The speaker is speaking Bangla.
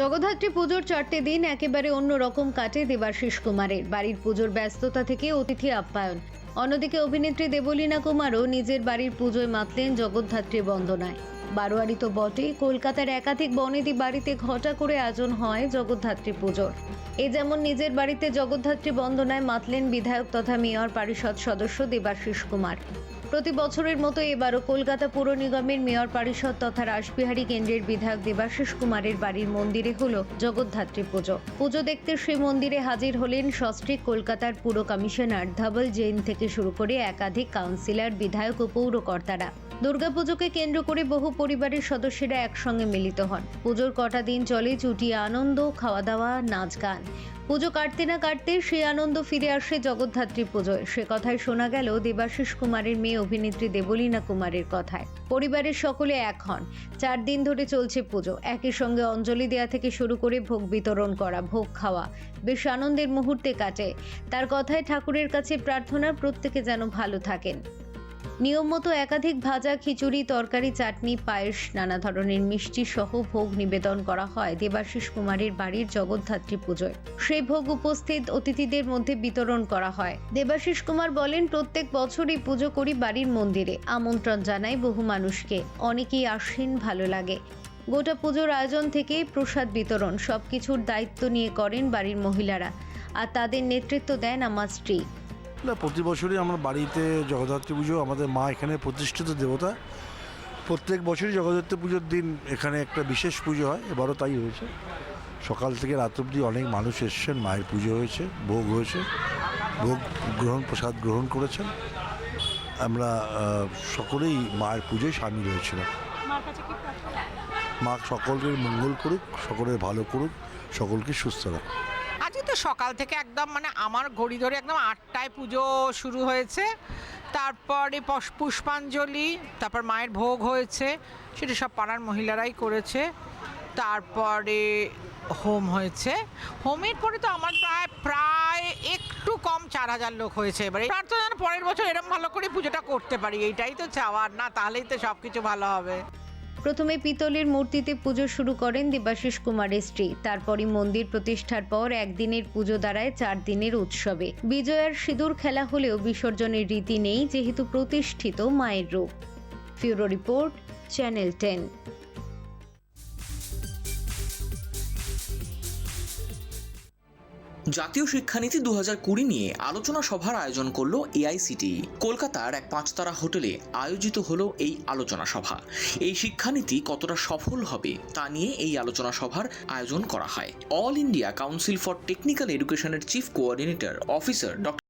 জগদ্ধাত্রী পুজোর চারটে দিন একেবারে অন্যরকম কাটে দেবাশিস কুমারের। বাড়ির পুজোর ব্যস্ততা থেকে অতিথি আপ্যায়ন। অন্যদিকে অভিনেত্রী দেবলীনা কুমারও নিজের বাড়ির পুজোয় মাতলেন জগদ্ধাত্রী বন্দনায়। বারোয়ারি তো বটেই, কলকাতার একাধিক বনেদি বাড়িতে ঘটা করে আয়োজন হয় জগদ্ধাত্রী পুজোর। এ যেমন নিজের বাড়িতে জগদ্ধাত্রী বন্দনায় মাতলেন বিধায়ক তথা মেয়র পরিষদ সদস্য দেবাশিস কুমার। প্রতি বছরের মতো এবারও কলকাতা পুর নিগমের মেয়র পরিষদ তথা রাসবিহারী কেন্দ্রের বিধায়ক দেবাশিস কুমারের বাড়ির মন্দিরে হল জগদ্ধাত্রী পুজো। পুজো দেখতে সেই মন্দিরে হাজির হলেন সস্ত্রীক কলকাতার পুর কমিশনার ধবল জৈন থেকে শুরু করে একাধিক কাউন্সিলর, বিধায়ক ও পৌরকর্তারা। দুর্গাপুজোকে কেন্দ্র করে বহু পরিবারের সদস্যরা একসঙ্গে মিলিত হন। পুজোর কটা দিন চলে চুটিয়ে আনন্দ খাওয়া দাওয়া নাচ গান পুজো কাটতে না কাটতে সেই আনন্দ ফিরে আসে জগদ্ধাত্রী পুজোয়। সে কথায় শোনা গেল, দেবাশিস কুমারের মেয়ে অভিনেত্রী দেবলীনা কুমারের কথায়। পরিবারের সকলে এক হন। চার দিন ধরে চলছে পুজো। একই সঙ্গে অঞ্জলি দেয়া থেকে শুরু করে ভোগ বিতরণ করা, ভোগ খাওয়া বেশ আনন্দের মুহূর্তে কাটে। তার কথায় ঠাকুরের কাছে প্রার্থনা, প্রত্যেকে যেন ভালো থাকেন। নিয়ম মতো একাধিক ভাজা খিচুড়ি, তরকারি, চাটনি, পায়েস, নানা ধরনের মিষ্টি সহ ভোগ নিবেদন করা হয় দেবাশিস কুমারের বাড়ির জগদ্ধাত্রী পুজোয়। সেই ভোগ উপস্থিত অতিথিদের মধ্যে বিতরণ করা হয়। দেবাশিস কুমার বলেন, প্রত্যেক বছরই পুজো করি বাড়ির মন্দিরে। আমন্ত্রণ জানাই বহু মানুষকে। অনেকেই আসেন, ভালো লাগে। গোটা পুজোর আয়োজন থেকে প্রসাদ বিতরণ। সবকিছুর দায়িত্ব নিয়ে করেন বাড়ির মহিলারা। আর তাদের নেতৃত্ব দেন আমার স্ত্রী। না প্রতি বছরই আমার বাড়িতে জগদ্ধাত্রী পুজো আমাদের মা এখানে প্রতিষ্ঠিত দেবতা। প্রত্যেক বছরই জগদ্ধাত্রী পুজোর দিন এখানে একটা বিশেষ পুজো হয় এবারও তাই হয়েছে। সকাল থেকে রাত অবধি অনেক মানুষ এসছেন মায়ের পুজো হয়েছে ভোগ হয়েছে ভোগ গ্রহণ প্রসাদ গ্রহণ করেছেন। আমরা সকলেই মায়ের পুজোয় সামিল হয়েছিলাম। মা সকলের মঙ্গল করুক সকলের ভালো করুক সকলকে সুস্থ রাখুক। আজকে তো সকাল থেকে একদম মানে আমার ঘড়ি ধরে একদম আটটায় পুজো শুরু হয়েছে। তারপরে পুষ্পাঞ্জলি, তারপর মায়ের ভোগ হয়েছে। সেটা সব পাড়ার মহিলারাই করেছে। তারপরে হোম হয়েছে। হোমের পরে তো আমার প্রায় প্রায় একটু কম চার হাজার লোক হয়েছে এবারে। প্রার্থনা পরের বছর এরকম ভালো করে পুজোটা করতে পারি। এইটাই তো চাওয়ার। না, তাহলেই তো সব কিছু ভালো হবে। প্রথমে পিতলের মূর্তিতে পুজো শুরু করেন দেবাশিস কুমারের স্ত্রী তারপরই মন্দির প্রতিষ্ঠার পর একদিনের পুজো দাঁড়ায় চার দিনের উৎসবে। বিজয়ার সিঁদুর খেলা হলেও বিসর্জনের রীতি নেই, যেহেতু প্রতিষ্ঠিত মায়ের রূপ। Bureau report, channel ten. জাতীয় শিক্ষানীতি দু হাজার কুড়ি নিয়ে আলোচনা সভার আয়োজন করল এআইসিটি। কলকাতার এক পাঁচতারা হোটেলে আয়োজিত হল এই আলোচনা সভা। এই শিক্ষানীতি কতটা সফল হবে তা নিয়ে এই আলোচনা সভার আয়োজন করা হয়। All India Council for Technical এডুকেশনের চিফ কোঅর্ডিনেটর অফিসার ডক্টর